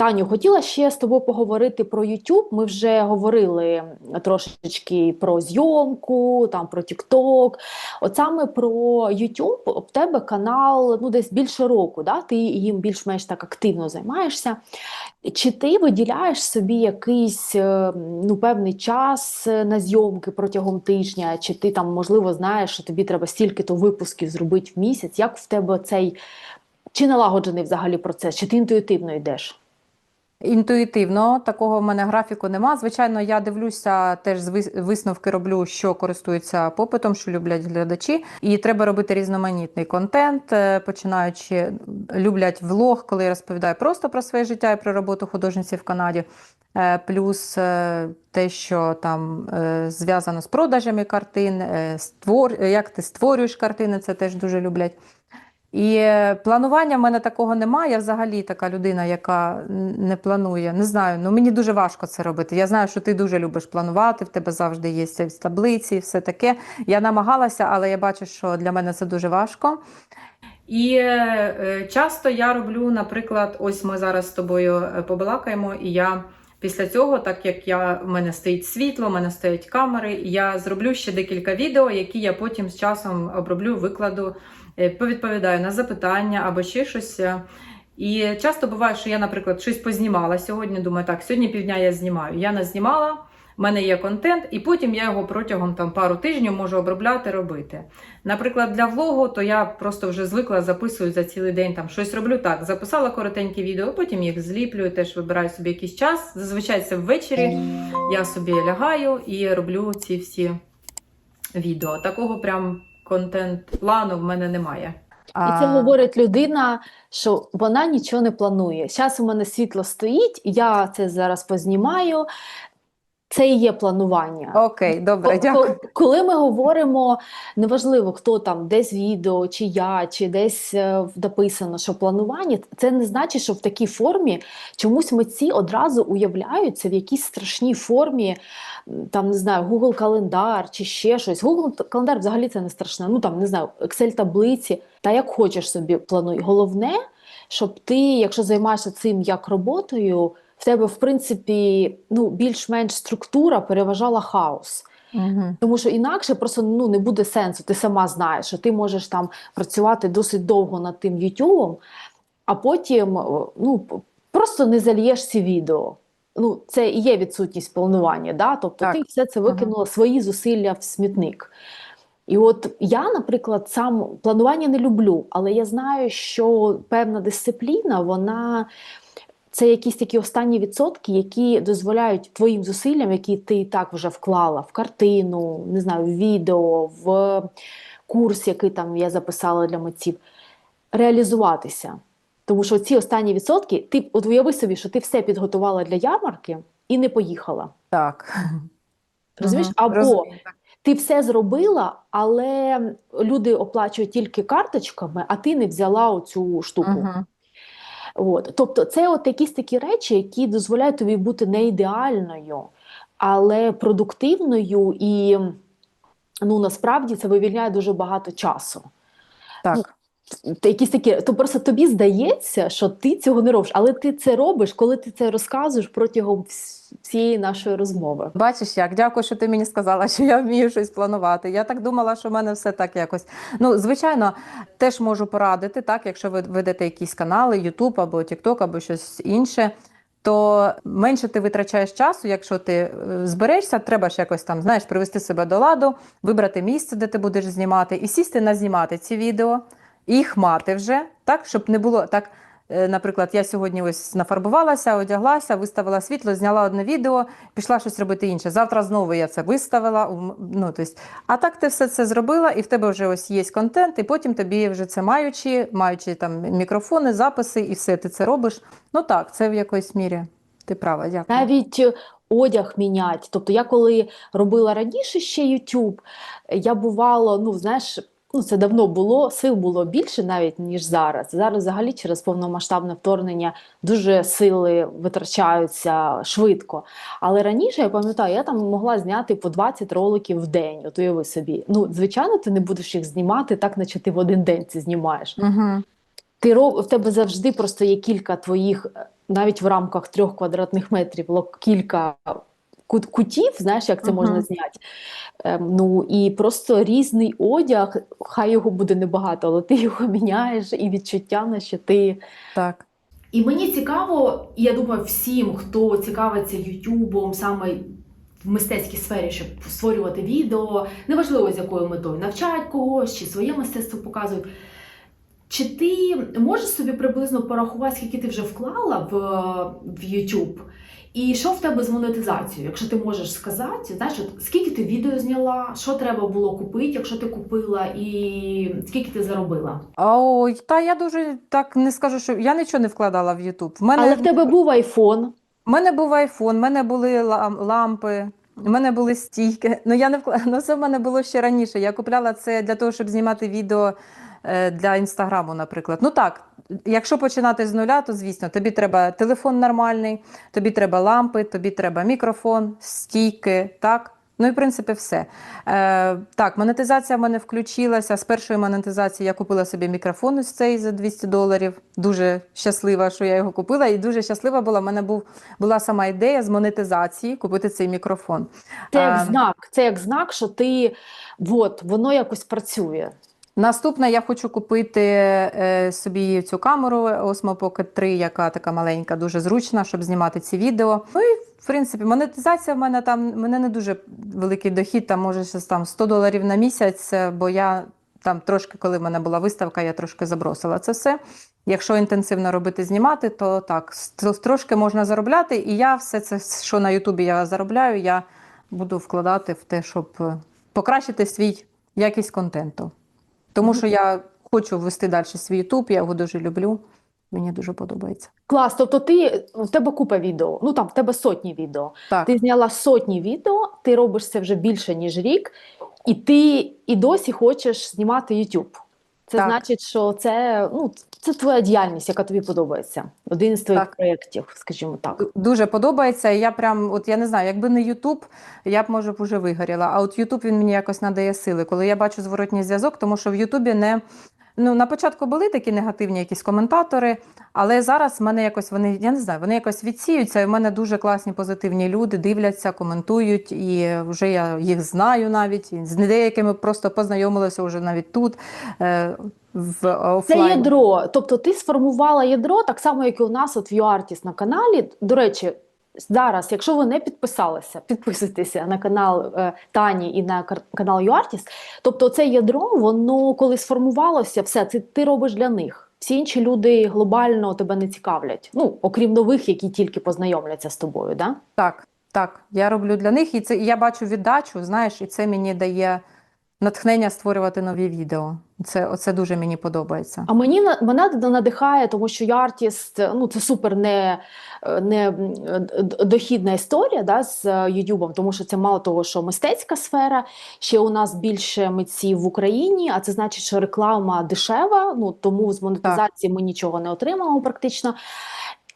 Таню, хотіла ще з тобою поговорити про YouTube. Ми вже говорили трошечки про зйомку, там про TikTok. От саме про YouTube в тебе канал ну десь більше року, да? ти їм більш-менш так активно займаєшся. Чи ти виділяєш собі якийсь е, ну, певний час е, на зйомки протягом тижня, чи ти там, можливо, знаєш, що тобі треба стільки-то випусків зробити в місяць? Як в тебе цей чи налагоджений взагалі процес, чи ти інтуїтивно йдеш? Інтуїтивно, такого в мене графіку нема. Звичайно, я дивлюся, теж з вис- висновки роблю, що користується попитом, що люблять глядачі. І треба робити різноманітний контент, е, починаючи люблять влог, коли я розповідаю просто про своє життя і про роботу художниці в Канаді. Е, Плюс е, те, що там зв'язано з продажами картин, як ти створюєш картини, це теж дуже люблять. І планування в мене такого немає. Я взагалі така людина, яка не планує. Не знаю, ну мені дуже важко це робити. Я знаю, що ти дуже любиш планувати, в тебе завжди є ці таблиці, все таке. Я намагалася, але я бачу, що для мене це дуже важко. І е, е, часто я роблю, наприклад, ось ми зараз з тобою е, побалакаємо, і я після цього, так як я, в мене стоїть світло, в мене стоять камери, я зроблю ще декілька відео, які я потім з часом оброблю, викладу, повідповідаю на запитання або ще щось. е. І часто буває, що я, наприклад, щось познімала сьогодні. Думаю, так, сьогодні півдня я знімаю. Я не знімала, в мене є контент, і потім я його протягом там пару тижнів можу обробляти, робити. Наприклад, для влогу, то я просто вже звикла записую за цілий день там щось роблю так. Записала коротенькі відео, потім їх зліплюю, теж вибираю собі якийсь час. Зазвичай це ввечері. Я собі лягаю і роблю ці всі відео. Такого прям контент-плану в мене немає. І це говорить людина, що вона нічого не планує. Зараз у мене світло стоїть, я це зараз познімаю. Це і є планування. Окей, добре, дякую. Коли ми говоримо, неважливо, хто там, десь відео, чи я, чи десь е, написано, що планування, це не значить, що в такій формі чомусь митці одразу уявляються в якійсь страшній формі, там не знаю, Google календар чи ще щось. Google календар взагалі це не страшне. Ну там не знаю, Excel таблиці, та як хочеш собі плануй. Головне, щоб ти, якщо займаєшся цим як роботою, в тебе, в принципі, ну, більш-менш структура переважала хаос. Угу. Тому що інакше просто ну, не буде сенсу. Ти сама знаєш, що ти можеш там працювати досить довго над тим YouTube, а потім ну, просто не зальєш ці відео. Ну, це і є відсутність планування. Да? Тобто Так. ти все це викинула свої зусилля в смітник. І от я, наприклад, сам планування не люблю, але я знаю, що певна дисципліна, вона це якісь такі останні відсотки, які дозволяють твоїм зусиллям, які ти і так вже вклала в картину, не знаю, в відео, в курс, який там я записала для митців, реалізуватися. Тому що ці останні відсотки, ти от уяви собі, що ти все підготувала для ярмарки і не поїхала. Так. Розумієш? Або розумію, ти все зробила, але люди оплачують тільки карточками, а ти не взяла оцю штуку. Мгм. От. Тобто, це от якісь такі речі, які дозволяють тобі бути не ідеальною, але продуктивною, і ну, насправді це вивільняє дуже багато часу. Так. Якісь такі, то просто тобі здається, що ти цього не робиш, але ти це робиш, коли ти це розказуєш протягом всієї нашої розмови. Бачиш як, дякую, що ти мені сказала, що я вмію щось планувати. Я так думала, що в мене все так якось. Ну, звичайно, теж можу порадити, так, якщо ви ведете якісь канали, YouTube або TikTok, або щось інше. То менше ти витрачаєш часу, якщо ти е, зберешся, треба ж якось там, знаєш, привести себе до ладу, вибрати місце, де ти будеш знімати, і сісти на знімати ці відео, їх мати вже, так, щоб не було так. е, Наприклад, я сьогодні ось нафарбувалася, одяглася, виставила світло, зняла одне відео, пішла щось робити інше. Завтра знову я це виставила. Ну, тобто, а так ти все це зробила, і в тебе вже ось є контент, і потім тобі вже це маючи, маючи там мікрофони, записи, і все ти це робиш. Ну так, це в якоїсь мірі. Ти права, дякую. Навіть е, одяг мінять. Тобто, я коли робила раніше ще YouTube, я бувало, ну знаєш, ну це давно було, сил було більше навіть ніж зараз. Зараз взагалі через повномасштабне вторгнення дуже сили витрачаються швидко. Але раніше я пам'ятаю, я там могла зняти по 20 роликів в день. От уяви собі. Ну, звичайно, ти не будеш їх знімати так, наче ти в один день це знімаєш. Угу. Ти роб... в тебе завжди просто є кілька твоїх, е, навіть в рамках трьох квадратних метрів, кілька кутів, знаєш, як це можна Мгм. зняти. Ем, ну і просто різний одяг, хай його буде небагато, але ти його міняєш, і відчуття, на що ти. Так. І мені цікаво, і я думаю, всім, хто цікавиться Ютубом, саме в мистецькій сфері, щоб створювати відео, неважливо з якою метою, навчають когось чи своє мистецтво показують. Чи ти можеш собі приблизно порахувати, скільки ти вже вклала в, в YouTube? І що в тебе з монетизацією? Якщо ти можеш сказати, знаєш, от скільки ти відео зняла, що треба було купити, якщо ти купила, і скільки ти заробила? Ой, та я дуже так не скажу, що я нічого не вкладала в YouTube. В мене, Але в тебе був айфон. в мене був айфон, в мене були лампи, в мене були стійки. Ну, я не вкла... ну, це в мене було ще раніше. Я купляла це для того, щоб знімати відео для інстаграму, наприклад. Ну так, якщо починати з нуля, то звісно, тобі треба телефон нормальний, тобі треба лампи, тобі треба мікрофон, стійки, так. Ну і в принципі все. Е, так, монетизація в мене включилася. З першої монетизації я купила собі мікрофон ось цей за 200 доларів. Дуже щаслива, що я його купила, і дуже щаслива була. У мене був, була сама ідея з монетизації купити цей мікрофон. Це як А, знак, це як знак, що ти от, воно якось працює. Наступне я хочу купити е, собі цю камеру Osmo Pocket 3, яка така маленька, дуже зручна, щоб знімати ці відео. Ну і в принципі, монетизація в мене там мене не дуже великий дохід, там може щось там 100 доларів на місяць, е, бо я там трошки, коли в мене була виставка, я трошки забросила це все. Якщо інтенсивно робити знімати, то так, трошки можна заробляти, і я все це, що на Ютубі я заробляю, я буду вкладати в те, щоб е, покращити свій якість контенту. Тому що я хочу вести далі свій Ютуб, я його дуже люблю. Мені дуже подобається. Клас, тобто ти в тебе купа відео, ну там в тебе сотні відео. Так, Ти зняла сотні відео, ти робиш це вже більше ніж рік, і ти і досі хочеш знімати YouTube. Це Так. значить, що це, ну, це твоя діяльність, яка тобі подобається. Один з твоїх Так. проєктів, скажімо так. дуже подобається. Я прям, от я не знаю, якби не Ютуб, я б може б уже вигоріла. А от Ютуб він мені якось надає сили, коли я бачу зворотній зв'язок, тому що в Ютубі не. Ну, на початку були такі негативні якісь коментатори, але зараз в мене якось вони, я не знаю, вони якось відсіються, і в мене дуже класні позитивні люди дивляться, коментують, і вже я їх знаю навіть. І з деякими просто познайомилася вже навіть тут, е, в Це ядро. Тобто ти сформувала ядро так само, як і у нас от в UArtist на каналі. До речі, зараз, якщо ви не підписалися, підписуйтеся на канал е, Тані і на канал UArtist. Тобто, це ядро, воно коли сформувалося, все це ти робиш для них. Всі інші люди глобально тебе не цікавлять. Ну, окрім нових, які тільки познайомляться з тобою. Да? Так, так, я роблю для них, і це і я бачу віддачу, знаєш, і це мені дає натхнення створювати нові відео. Це оце дуже мені подобається. А мені мене надихає, тому що я артіст, ну це супер не, не дохідна історія да, з е, Ютубом, тому що це мало того, що мистецька сфера. Ще у нас більше митців в Україні, а це значить, що реклама дешева. Ну тому з монетизації ми нічого не отримаємо практично.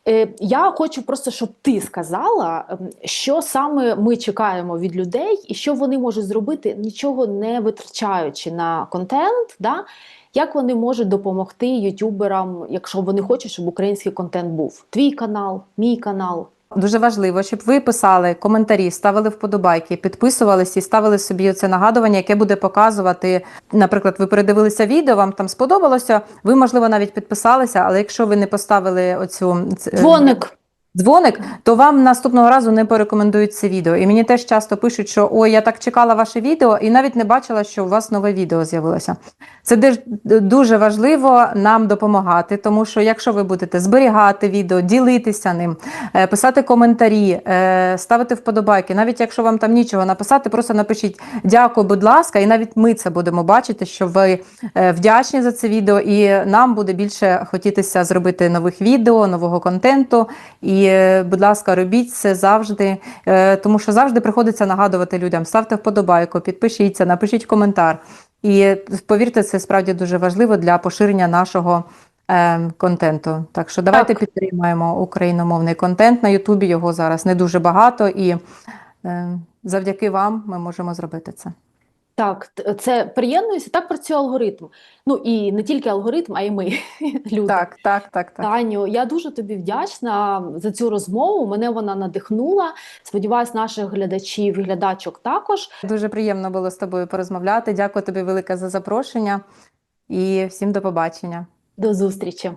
Е, Я хочу просто, щоб ти сказала, ем, що саме ми чекаємо від людей, і що вони можуть зробити, нічого не витрачаючи на контент. Да? Як вони можуть допомогти ютуберам, якщо вони хочуть, щоб український контент був? Твій канал, мій канал. Дуже важливо, щоб ви писали коментарі, ставили вподобайки, підписувалися і ставили собі це нагадування, яке буде показувати. Наприклад, ви передивилися відео, вам там сподобалося. Ви, можливо, навіть підписалися, але якщо ви не поставили оцю е, Дзвоник. Дзвоник, то вам наступного разу не порекомендують це відео. І мені теж часто пишуть, що ой, я так чекала ваше відео і навіть не бачила, що у вас нове відео з'явилося. Це деж- дуже важливо нам допомагати, тому що якщо ви будете зберігати відео, ділитися ним, е, писати коментарі, е, ставити вподобайки, навіть якщо вам там нічого написати, просто напишіть дякую, будь ласка, і навіть ми це будемо бачити, що ви е, вдячні за це відео, і нам буде більше хотітися зробити нових відео, нового контенту. І, е, будь ласка, робіть це завжди, е, тому що завжди приходиться нагадувати людям: ставте вподобайку, підпишіться, напишіть коментар. І повірте, це справді дуже важливо для поширення нашого е, контенту. Так що давайте Так. підтримаємо україномовний контент на Ютубі. Його зараз не дуже багато, і е, завдяки вам ми можемо зробити це. Так, це приєднуюся, так працює алгоритм. Ну і не тільки алгоритм, а й ми, люди. Так, так, так, так. Таню, я дуже тобі вдячна за цю розмову. Мене вона надихнула. Сподіваюсь, наших глядачів і глядачок також. Дуже приємно було з тобою порозмовляти. Дякую тобі велике за запрошення і всім до побачення. До зустрічі.